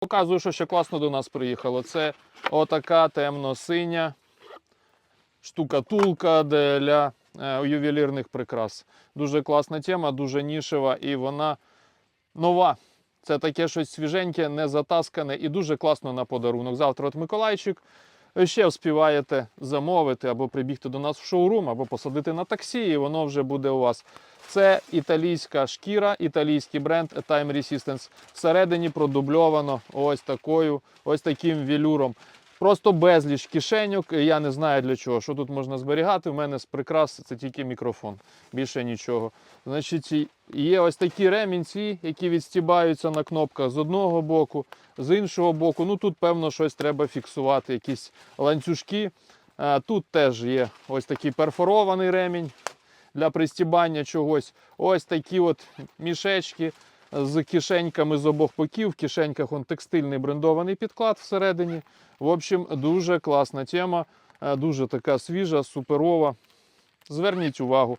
Показую, що ще класно до нас приїхало. Це отака темно-синя штукатулка для е, ювелірних прикрас. Дуже класна тема, дуже нішева і вона нова. Це таке щось свіженьке, не затаскане і дуже класно на подарунок. Завтра от Миколайчик. Ще вспіваєте замовити або прибігти до нас в шоурум, або посадити на таксі, і воно вже буде у вас. Це італійська шкіра, італійський бренд Time Resistance. Всередині продубльовано ось такою, ось таким велюром. Просто безліч кишеньок. Я не знаю для чого. Що тут можна зберігати. У мене з прикрас це тільки мікрофон, більше нічого. Значить, є ось такі ремінці, які відстібаються на кнопках з одного боку, з іншого боку. Ну тут, певно, щось треба фіксувати, якісь ланцюжки. Е, Тут теж є ось такий перфорований ремінь для пристібання чогось. Ось такі от мішечки з кишеньками з обох боків. В кишеньках он текстильний брендований підклад всередині. В общем, дуже класна тема, е, дуже така свіжа, суперова. Зверніть увагу.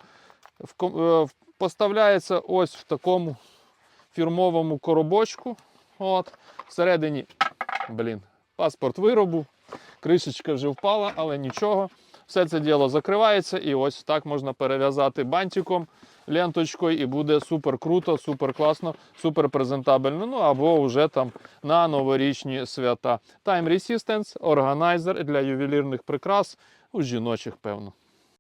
Е, Поставляється ось в такому фірмовому коробочку. От. Всередині, блін, паспорт виробу. Кришечка вже впала, але нічого. Все це діло закривається і ось так можна перев'язати бантиком, ленточкою, і буде супер круто, супер класно, супер презентабельно. Ну або вже там на новорічні свята. Time Resistance, органайзер для ювелірних прикрас, у жіночих, певно.